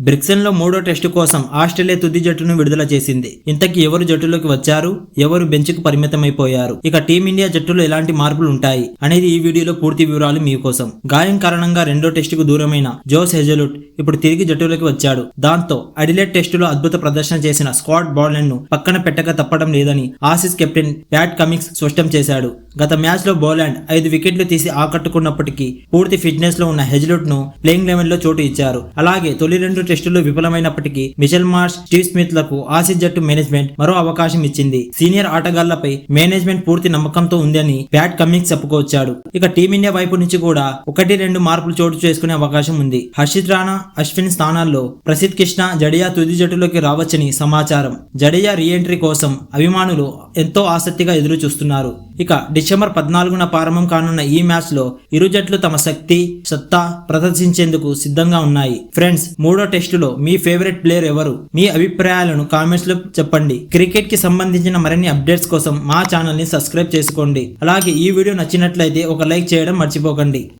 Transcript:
బ్రిక్సన్లో మూడో టెస్టు కోసం ఆస్ట్రేలియా తుది జట్టును విడుదల చేసింది. ఇంతకీ ఎవరు జట్టులోకి వచ్చారు? ఎవరు బెంచ్కు పరిమితమైపోయారు? ఇక టీమిండియా జట్టులో ఎలాంటి మార్పులు ఉంటాయి? అనేది ఈ వీడియోలో పూర్తి వివరాలు మీకోసం గాయం కారణంగా రెండో టెస్టుకు దూరమైన జోస్ హెజలుట్ ఇప్పుడు తిరిగి జట్టులోకి వచ్చాడు. దాంతో అడిలెట్ టెస్టులో అద్భుత ప్రదర్శన చేసిన స్కాట్ బౌలర్ను పక్కన పెట్టక తప్పడం లేదని ఆసిస్ కెప్టెన్ ప్యాట్ కమిక్స్ స్పష్టం చేశాడు. గత మ్యాచ్లో బౌలాండ్ ఐదు వికెట్లు తీసి ఆకట్టుకున్నప్పటికీ పూర్తి ఫిట్నెస్లో ఉన్న హెజలుట్ను ప్లేయింగ్ లెవెన్లో చోటు ఇచ్చారు. అలాగే తొలి రెండు టెస్టులు విఫలమైనప్పటికీ మిషెల్ మార్ష్ స్టీవ్ స్మిత్లకు ఆసిస్ జట్టు మేనేజ్మెంట్ మరో అవకాశం ఇచ్చింది. సీనియర్ ఆటగాళ్ళపై మేనేజ్మెంట్ పూర్తి నమ్మకంతో ఉందని ప్యాట్ కమింగ్స్ చెప్పుకొచ్చాడు. ఇక టీమిండియా వైపు నుంచి కూడా ఒకటి రెండు మార్పులు చోటు చేసుకునే అవకాశం ఉంది. హర్షిత్ రాణా అశ్విన్ స్థానాల్లో ప్రసిద్ కృష్ణ జడియా తుది జట్టులోకి రావచ్చని సమాచారం. జడియా రీఎంట్రీ కోసం అభిమానులు ఎంతో ఆసక్తిగా ఎదురు చూస్తున్నారు ఇక డిసెంబర్ పద్నాలుగున ప్రారంభం కానున్న ఈ మ్యాచ్లో ఇరు జట్లు తమ శక్తి సత్తా ప్రదర్శించేందుకు సిద్ధంగా ఉన్నాయి. ఫ్రెండ్స్ మూడో టెస్టులో మీ ఫేవరెట్ ప్లేయర్ ఎవరు? మీ అభిప్రాయాలను కామెంట్స్లో చెప్పండి. క్రికెట్కి సంబంధించిన మరిన్ని అప్డేట్స్ కోసం మా ఛానల్ని సబ్స్క్రైబ్ చేసుకోండి. అలాగే ఈ వీడియో నచ్చినట్లయితే ఒక లైక్ చేయడం మర్చిపోకండి.